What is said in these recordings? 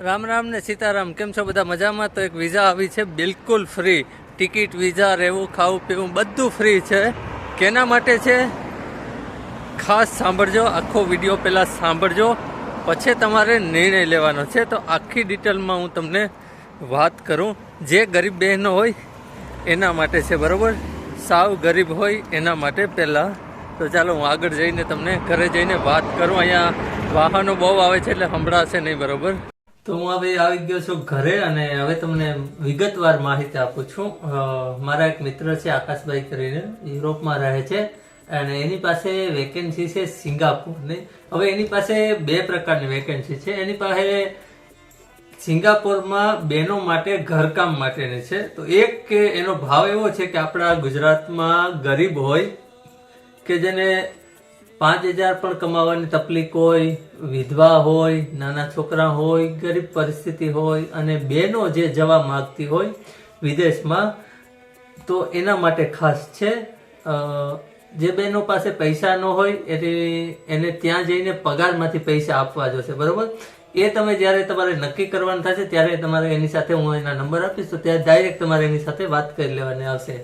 રામ રામ ને સીતારામ, કેમ છો બધા? મજામાં? તો એક વિઝા આવી છે, બિલકુલ ફ્રી ટિકિટ વિઝા રહેવું, ખાવું, પીવું, બધું ફ્રી છે. કેના માટે છે? ખાસ સાંભળજો, આખો વીડિયો પહેલાં સાંભળજો. પછી તમારે નિર્ણય લેવાનો છે. તો આખી ડિટેલમાં હું તમને વાત કરું. જે ગરીબ બહેનો હોય, એના માટે છે, બરાબર? સાવ ગરીબ હોય, એના માટે પહેલાં. તો ચાલો, હું આગળ જઈને તમને, ઘરે જઈને વાત કરું. અહીંયા વાહનો બહુ આવે છે, એટલે સંભળાશે નહીં, બરોબર? તો હું હવે આવી ગયો છું ઘરે અને હવે તમને વિગતવાર માહિતી આપું છું. મારા એક મિત્ર છે, આકાશભાઈ કરીને, યુરોપમાં રહે છે અને એની પાસે વેકેન્સી છે સિંગાપુરની હવે એની પાસે બે પ્રકારની વેકેન્સી છે. એની પાસે સિંગાપોરમાં બહેનો માટે, ઘરકામ માટેની છે. તો એક કે એનો ભાવ એવો છે કે આપણા ગુજરાતમાં ગરીબ હોય કે જેને પાંચ હજાર પણ કમાવાની તકલીફ હોય, વિધવા હોય, નાના છોકરા હોય, ગરીબ પરિસ્થિતિ હોય અને બહેનો જે જવા માગતી હોય વિદેશમાં, તો એના માટે ખાસ છે. જે બહેનો પાસે પૈસા ન હોય, એટલે એને ત્યાં જઈને પગારમાંથી પૈસા આપવા જોશે, બરાબર? એ તમે જ્યારે તમારે નક્કી કરવાનું થશે, ત્યારે તમારે એની સાથે હું એના નંબર આપીશ, તો ત્યારે ડાયરેક્ટ તમારે એની સાથે વાત કરી લેવાની આવશે.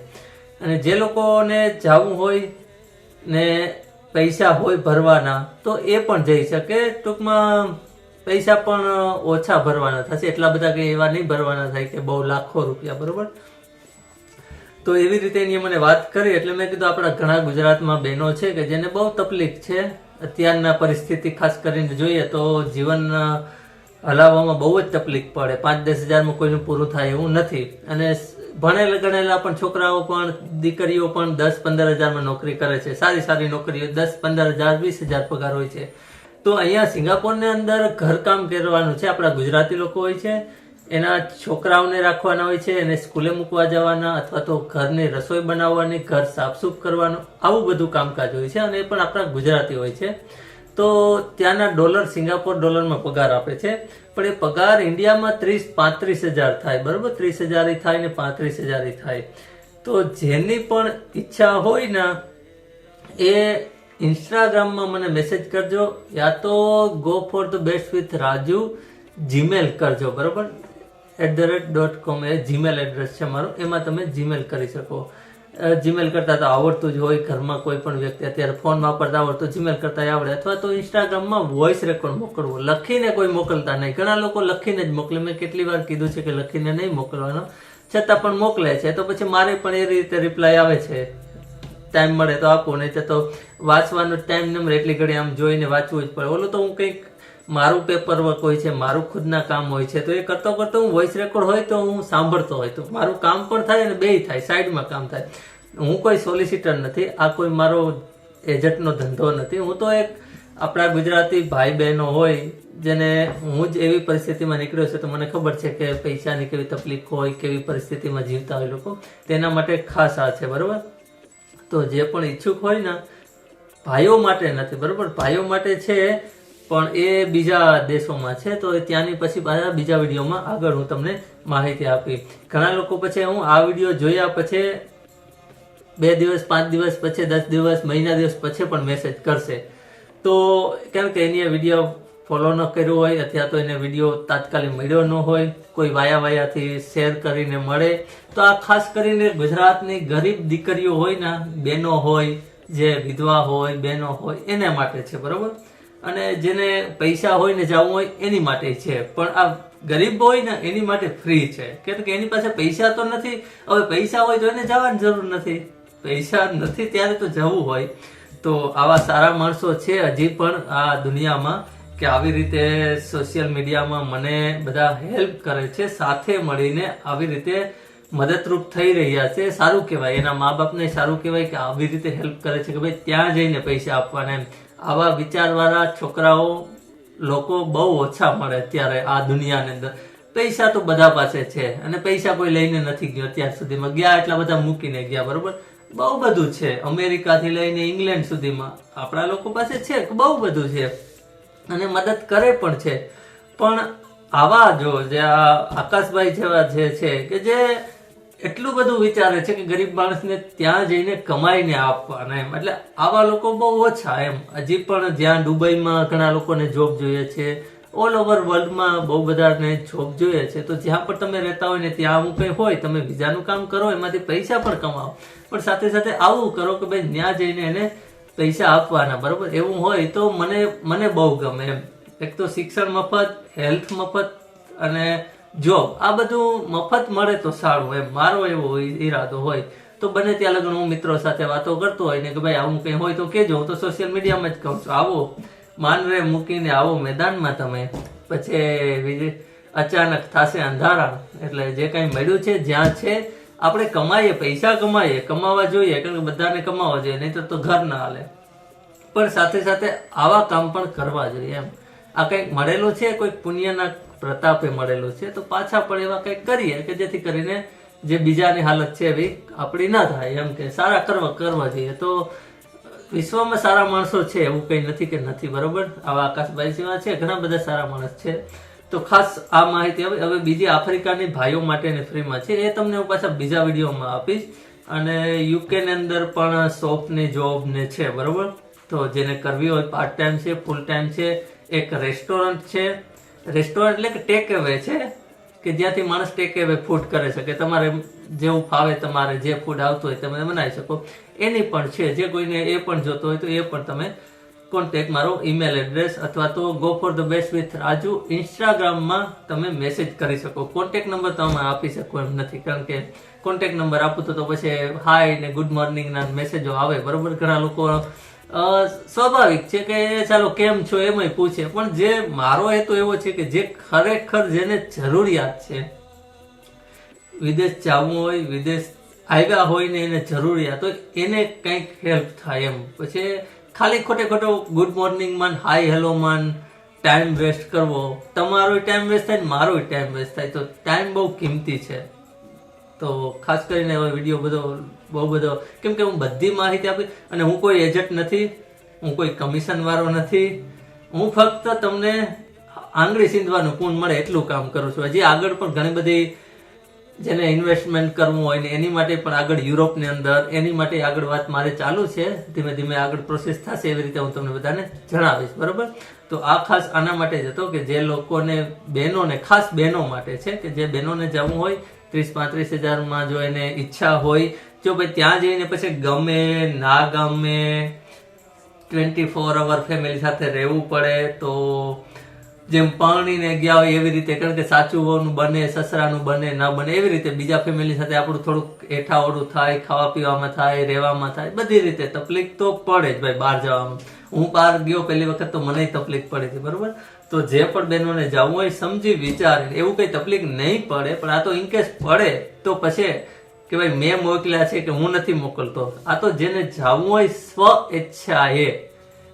અને જે લોકોને જવું હોય ને પૈસા હોય ભરવાના, તો એ પણ જઈ શકે. ટૂંકમાં પૈસા પણ ઓછા ભરવાના થશે. એટલા બધા કંઈ એવા નહીં ભરવાના થાય કે બહુ લાખો રૂપિયા, બરોબર? તો એવી રીતે એની મને વાત કરી, એટલે મેં કીધું આપણા ઘણા ગુજરાતમાં બહેનો છે કે જેને બહુ તકલીફ છે અત્યારના પરિસ્થિતિ, ખાસ કરીને જોઈએ તો જીવન હલાવવામાં બહુ જ તકલીફ પડે. પાંચ દસ હજારમાં કોઈનું પૂરું થાય એવું નથી. અને ભણેલા ગણેલા પણ છોકરાઓ પણ, દીકરીઓ પણ દસ પંદર હજારમાં નોકરી કરે છે. સારી સારી નોકરીઓ, દસ પંદર હજાર, વીસ હજાર પગાર હોય છે. તો અહીંયા સિંગાપોરની અંદર ઘરકામ કરવાનું છે. આપણા ગુજરાતી લોકો હોય છે. એના છોકરાઓને રાખવાના હોય છે. એને સ્કૂલે મૂકવા જવાના અથવા તો ઘરની રસોઈ બનાવવાની, ઘર સાફસૂફ કરવાનું, આવું બધું કામકાજ હોય છે અને એ પણ આપણા ગુજરાતી હોય છે. તો ત્યાંના ડોલર સિંગાપોર ડોલરમાં પગાર આપે છે. પણ એ પગાર ઇન્ડિયામાં ત્રીસ પાંત્રીસ હજાર થાય, બરાબર? ત્રીસ હજાર થાય ને પાંત્રીસ હજાર થાય. તો જેની પણ ઈચ્છા હોય ને, એ ઇન્સ્ટાગ્રામમાં મને મેસેજ કરજો યા તો go for the best with Raju Gmail કરજો, બરાબર? At the rate dot com A Gmail address છે મારું, એમાં તમે જીમેલ કરી શકો. જીમેલ કરતા તો આવડતું જ હોય, ઘરમાં કોઈ પણ વ્યક્તિ અત્યારે ફોન વાપરતા આવડતું જીમેલ કરતા આવડે. અથવા તો ઇન્સ્ટાગ્રામમાં વોઇસ રેકોર્ડ મોકલવો. લખીને કોઈ મોકલતા નહીં. ઘણા લોકો લખીને જ મોકલે. મેં કેટલી વાર કીધું છે કે લખીને નહીં મોકલવાનો. છતાં પણ મોકલે છે. તો પછી મારે પણ એ રીતે રિપ્લાય આવે છે. ટાઈમ મળે તો આપો. નહીં તો વાંચવાનો ટાઈમ ન મળે એટલી ઘડી આમ જોઈને વાંચવું જ પડે. ઓલું તો હું કંઈક મારું પેપર વર્ક હોય છે, મારું ખુદના કામ હોય છે, તો એ કરતો કરતો હું વોઇસ રેકોર્ડ હોય તો હું સાંભળતો હોય. તો મારું કામ પણ થાય અને બેય થાય સાઈડમાં કામ થાય. હું કોઈ સોલિસિટર નથી, આ કોઈ મારો એજન્ટનો ધંધો નથી. હું તો એક આપણા ગુજરાતી ભાઈ બહેનો હોય, જેને હું જ એવી પરિસ્થિતિમાં નીકળ્યો છે, તો મને ખબર છે કે પૈસાની કેવી તકલીફ હોય, કેવી પરિસ્થિતિમાં જીવતા હોય લોકો. તેના માટે ખાસ આ છે, બરાબર? તો જે પણ ઈચ્છુક હોય ને, ભાઈઓ માટે નથી, બરાબર? ભાઈઓ માટે છે પણ એ બીજા દેશોમાં છે, તો ત્યાંની પછી પાછા બીજા વિડીયોમાં આગળ હું તમને માહિતી આપી ઘણા લોકો પછી હું આ વીડિયો જોયા પછી બે દિવસ, પાંચ દિવસ પછી, દસ દિવસ, મહિના દિવસ પછી પણ મેસેજ કરશે. તો કેમ કે એની વીડિયો ફોલો ન કર્યો હોય, અથવા તો એને વીડિયો તાત્કાલિક મળ્યો ન હોય, કોઈ વાયા વાયાથી શેર કરીને મળે. તો આ ખાસ કરીને ગુજરાતની ગરીબ દીકરીઓ હોય ને, બહેનો હોય, જે વિધવા હોય, બહેનો હોય, એના માટે છે, બરોબર? અને જેને પૈસા હોય ને જવું હોય એની માટે છે. પણ આ ગરીબ હોય ને એની માટે ફ્રી છે. કેમ કે એની પાસે પૈસા તો નથી, હવે પૈસા હોય તો એને જવાની જરૂર નથી. પૈસા નથી ત્યારે તો જવું હોય. તો આવા સારા માણસો છે હજી પણ આ દુનિયામાં કે આવી રીતે સોશિયલ મીડિયામાં મને બધા હેલ્પ કરે છે, સાથે મળીને આવી રીતે મદદરૂપ થઈ રહ્યા છે. સારું કહેવાય. એના મા બાપને સારું કહેવાય કે આવી રીતે હેલ્પ કરે છે કે ભાઈ ત્યાં જઈને પૈસા આપવાના એમ. આવા વિચારવાળા છોકરાઓ લોકો બહુ ઓછા મળે અત્યારે આ દુનિયાની અંદર. પૈસા તો બધા પાસે છે અને પૈસા કોઈ લઈને નથી ગયો અત્યાર સુધીમાં. ગયા એટલા બધા મૂકીને ગયા, બરોબર? બહુ બધું છે. અમેરિકાથી લઈને ઇંગ્લેન્ડ સુધીમાં આપણા લોકો પાસે છે, બહુ બધું છે. અને મદદ કરે પણ છે. પણ આવા જો જે આ આકાશભાઈ જેવા જે છે કે જે એટલું બધું વિચારે છે કે ગરીબ માણસને ત્યાં જઈને કમાઈને આપવાના એમ. એટલે આવા લોકો બહુ ઓછા એમ. હજી પણ જ્યાં દુબઈમાં ઘણા લોકોને જોબ જોઈએ છે ઓલ ઓવર વર્લ્ડમાં બહુ બધાને જોબ જોઈએ છે, તો જ્યાં પણ તમે રહેતા હોય ને ત્યાં આવું કંઈ હોય, તમે બીજાનું કામ કરો, એમાંથી પૈસા પણ કમાવો. પણ સાથે સાથે આવું કરો કે ભાઈ ત્યાં જઈને એને પૈસા આપવાના, બરાબર? એવું હોય તો મને મને બહુ ગમે એમ. એક તો શિક્ષણ મફત હેલ્થ મફત અને જોબ આ બધું મફત મળે તો સારું એમ. મારો એવો ઈરાદો હોય. તો બને ત્યાં લગ્ન હું મિત્રો સાથે વાતો કરતો હોય ને કે ભાઈ આવું કંઈ હોય તો કેજો હું તો સોશિયલ મીડિયામાં જ કહું છું. આવો માનરે મૂકીને આવો મેદાનમાં તમે. પછી અચાનક થશે અંધારા. એટલે જે કાંઈ મળ્યું છે, જ્યાં છે, આપણે કમાઈએ, પૈસા કમાઈએ, કમાવા જોઈએ, કારણ કે બધાને કમાવા જોઈએ નહીં તો ઘર ના હાલે. પણ સાથે સાથે આવા કામ પણ કરવા જોઈએ એમ. આ કંઈક મળેલું છે, કોઈક પુણ્યના પ્રતાપે મળેલું છે, તો પાછા પણ એવા કંઈક કરીએ કે જેથી કરીને જે બીજાની હાલત છે એવી આપણી ના થાય. એમ કે સારા કરવા કરવા જઈએ. તો વિશ્વમાં સારા માણસો છે એવું કંઈ નથી કે નથી, બરોબર? આવા આકાશભાઈ સિવા છે, ઘણા બધા સારા માણસ છે. તો ખાસ આ માહિતી હવે હવે બીજી આફ્રિકાની ભાઈઓ માટેની ફ્રીમાં છે. એ તમને હું પાછા બીજા વિડીયોમાં આપીશ. અને યુકેની અંદર પણ શોપની જોબને છે, બરોબર? તો જેને કરવી હોય પાર્ટ ટાઈમ છે ફૂલ ટાઈમ છે, એક રેસ્ટોરન્ટ છે રેસ્ટોરન્ટ એટલે કે ટેક અવે છે, કે જ્યાંથી માણસ ટેક અવે ફૂડ કરી શકે તમારે જેવું ફાવે તમારે જે ફૂડ આવતું હોય તમે બનાવી શકો. એની પણ છે, જે કોઈને એ પણ જોતો હોય તો એ પણ તમે કોન્ટેક મારો ઈમેલ એડ્રેસ અથવા તો go for the best with Raju ઇન્સ્ટાગ્રામમાં તમે મેસેજ કરી શકો. કોન્ટેક નંબર તમે આપી શકો એમ નથી, કારણ કે કોન્ટેક નંબર આપું તો પછી હાય ને ગુડ મોર્નિંગના મેસેજો આવે, બરોબર? ઘણા લોકો સ્વાભાવિક છે કે ચાલો કેમ છો એમાંય પૂછે. પણ જે મારો હેતુ એવો છે કે જે ખરેખર જેને જરૂરિયાત છે, વિદેશ જવું હોય, વિદેશ આવ્યા હોય ને એને જરૂરિયાત હોય, એને કંઈક હેલ્પ થાય એમ. પછી ખાલી ખોટે ખોટો ગુડ મોર્નિંગ માન હાય હેલો માન ટાઈમ વેસ્ટ કરવો. તમારો ટાઈમ વેસ્ટ થાય ને મારો ટાઈમ વેસ્ટ થાય. તો ટાઈમ બહુ કિંમતી છે. તો ખાસ કરીને હવે વીડિયો બધો, બહુ બધો, કેમ કે હું બધી માહિતી આપી અને હું કોઈ એજન્ટ નથી, હું કોઈ કમિશન વાળો નથી. હું ફક્ત તમને આંગળી સીંધવાનું પૂન મળે એટલું કામ કરું છું. હજી આગળ પણ ઘણી બધી જેને ઇન્વેસ્ટમેન્ટ કરવું હોય ને એની માટે પણ આગળ યુરોપની અંદર, એની માટે આગળ વાત મારે ચાલુ છે. ધીમે ધીમે આગળ પ્રોસેસ થશે એવી રીતે હું તમને બધાને જણાવીશ, બરાબર? તો આ ખાસ આના માટે જ હતો કે જે લોકોને, બહેનોને, ખાસ બહેનો માટે છે કે જે બહેનોને જવું હોય ત્રીસ, પાંત્રીસ હજારમાં જો એને ઈચ્છા હોય, જો ભાઈ ત્યાં જઈને પછી ગમે, ના ગમે ટ્વેન્ટી ફોર અવર ફેમિલી સાથે રહેવું પડે, તો જેમ પાણીને ગયા હોય એવી રીતે, કારણ કે સાચું હોવાનું બને, સસરાનું બને, ના બને, એવી રીતે બીજા ફેમિલી સાથે આપણું થોડુંક એઠાઓડું થાય, ખાવા પીવામાં થાય, રહેવામાં થાય, બધી રીતે. તકલીફ તો પડે જ ભાઈ બહાર જવામાં. હું બહાર ગયો પહેલી વખત તો મને તકલીફ પડી હતી, બરોબર? તો જે પણ બહેનોને જવું હોય સમજી વિચારીને એવું કઈ તકલીફ નહીં પડે, પણ આ તો ઇનકેસ પડે, તો પછી કે ભાઈ મેં મોકલ્યા છે કે હું નથી મોકલતો. આ તો જેને જવું હોય સ્વ ઈચ્છાએ,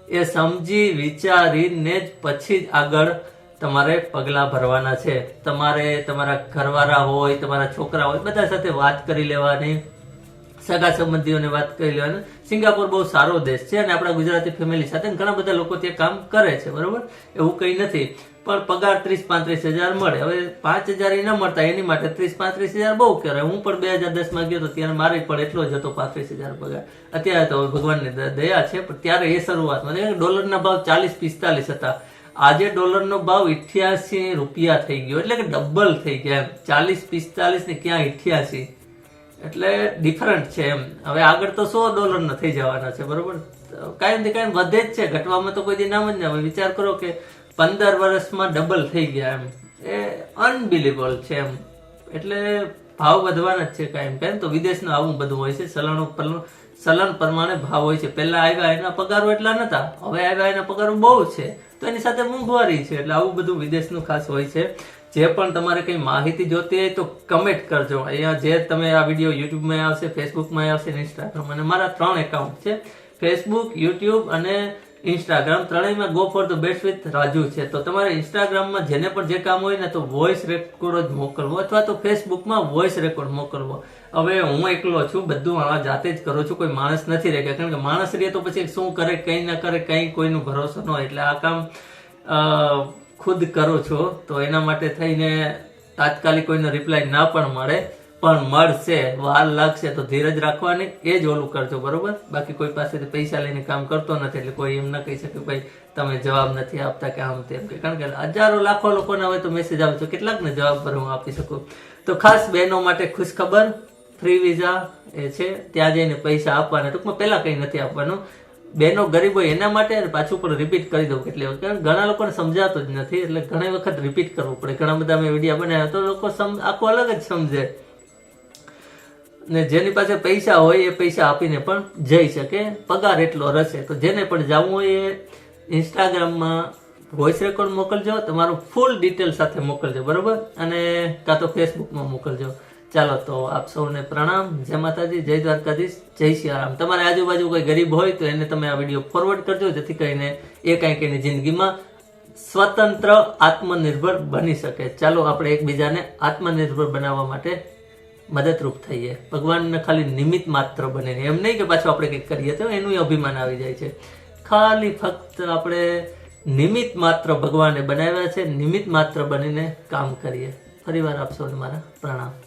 એ સમજી વિચારીને જ પછી જ આગળ તમારે પગલાં ભરવાના છે. તમારે તમારા ઘરવાળા હોય, તમારા છોકરા હોય, બધા સાથે વાત કરી લેવાની. સગા સંબંધીઓને વાત કરી લેવાનું. સિંગાપોર બહુ સારો દેશ છે અને આપણા ગુજરાતી ફેમિલી સાથે ઘણા બધા લોકો ત્યાં કામ કરે છે, બરોબર? એવું કંઈ નથી. પણ પગાર ત્રીસ પાંત્રીસ હજાર મળે. હવે પાંચ હજાર એ ન મળતા, એની માટે ત્રીસ પાંત્રીસ હજાર બહુ કહેવાય. હું પણ બે હજાર દસમાં ગયો તો ત્યારે મારે પણ એટલો જ હતો પાંત્રીસ હજાર પગાર. અત્યારે તો ભગવાનની દયા છે, પણ ત્યારે એ શરૂઆતમાં ડોલરના ભાવ ચાલીસ પિસ્તાલીસ હતા. આજે ડોલરનો ભાવ ઇઠ્યાસી રૂપિયા થઈ ગયો, એટલે કે ડબલ થઈ ગયા ચાલીસ પિસ્તાલીસ ને ક્યાં ઇઠ્યાસી? એટલે ડિફરન્ટ છે એમ. હવે આગળ તો સો ડોલરના થઈ જવાના છે, બરોબર? કાયમથી કાયમ વધે જ છે, ઘટવામાં તો કોઈ દી નામ જ ના વિચાર કરો કે પંદર વર્ષમાં ડબલ થઈ ગયા એમ. એ અનબિલીવેબલ છે એમ. એટલે ભાવ વધવાના જ છે કાયમ કેમ તો વિદેશનું આવું બધું હોય છે ચલણો પર- ચલણ પ્રમાણે ભાવ હોય છે. પહેલા આવ્યા એના પગારો એટલા નતા. હવે આવ્યા એના પગારો બહુ છે. તો એની સાથે મોંઘવારી છે. એટલે આવું બધું વિદેશનું ખાસ હોય છે. જે પણ તમારે કઈ માહિતી જોતી હોય તો કમેન્ટ કરજો. અહીંયા જે તમે આ વીડિયો યુટ્યુબમાં આવશે ફેસબુકમાં આવશે ઇન્સ્ટાગ્રામ અને મારા ત્રણ એકાઉન્ટ છે. ફેસબુક યુટ્યુબ અને Instagram ત્રણેયમાં go for the best with Raju છે. તો તમારે ઇન્સ્ટાગ્રામમાં જેને પણ જે કામ હોય ને તો વોઇસ રેકોર્ડ જ મોકલવો અથવા તો ફેસબુકમાં વોઇસ રેકોર્ડ મોકલવો. હવે હું એકલો છું, બધું આ જાતે જ કરું છું, કોઈ માણસ નથી રહે કારણ કે માણસ રહે તો પછી શું કરે, કંઈ ના કરે, કંઈ કોઈનો ભરોસો ન હોય. એટલે આ કામ ખુદ કરો છો, તો એના માટે થઈને તાત્કાલિક કોઈને રિપ્લાય ના પણ મળે. પણ મળશે, વાર લાગશે, તો ધીરજ રાખવાની, એ જ ઓલું કરજો, બરોબર? બાકી કોઈ પાસેથી પૈસા લઈને કામ કરતો નથી, એટલે કોઈ એમ ના કહી શકે, ભાઈ, તમે જવાબ નથી આપતા કે આમ તેમ કે કારણ કે હજારો, લાખો લોકોના હોય તો મેસેજ આવે છે. કેટલાકને જવાબ પર હું આપી શકું? તો ખાસ બહેનો માટે ખુશ ખબર ફ્રી વિઝા એ છે. ત્યાં જઈને પૈસા આપવાના. ટૂંકમાં પહેલાં કંઈ નથી આપવાનું. બહેનો ગરીબ હોય એના માટે પાછું પણ રિપીટ કરી દઉં કેટલી વખત. કારણ ઘણા લોકોને સમજાતું જ નથી, એટલે ઘણી વખત રિપીટ કરવું પડે. ઘણા બધા મેં વિડીયા બનાવ્યા તો લોકો આખું અલગ જ સમજે. ને જેની પાસે પૈસા હોય એ પૈસા આપીને પણ જઈ શકે, પગાર એટલો રહેશે. તો જેને પણ જવું હોય એ ઇન્સ્ટાગ્રામમાં વોઇસ રેકોર્ડ મોકલજો, તમારું ફૂલ ડિટેલ સાથે મોકલજો, બરોબર? અને કાં તો ફેસબુકમાં મોકલજો. ચાલો તો આપ સૌને પ્રણામ. જય માતાજી, જય દ્વારકાધીશ, જય સિયારામ. તમારી આજુબાજુ કોઈ ગરીબ હોય તો એને તમે આ વીડિયો ફોરવર્ડ કરજો, જેથી કરીને એ કંઈક એની જિંદગીમાં સ્વતંત્ર આત્મનિર્ભર બની શકે. ચાલો આપણે એકબીજાને આત્મનિર્ભર બનાવવા માટે મદદરૂપ થઈએ. ભગવાનને ખાલી નિમિત્ત માત્ર બને એમ નહીં કે પાછું આપણે કંઈક કરીએ તો એનું અભિમાન આવી જાય છે. ખાલી ફક્ત આપણે નિમિત્ત માત્ર ભગવાને બનાવ્યા છે, નિમિત્ત માત્ર બનીને કામ કરીએ. ફરીવાર આપ સૌને મારા પ્રણામ.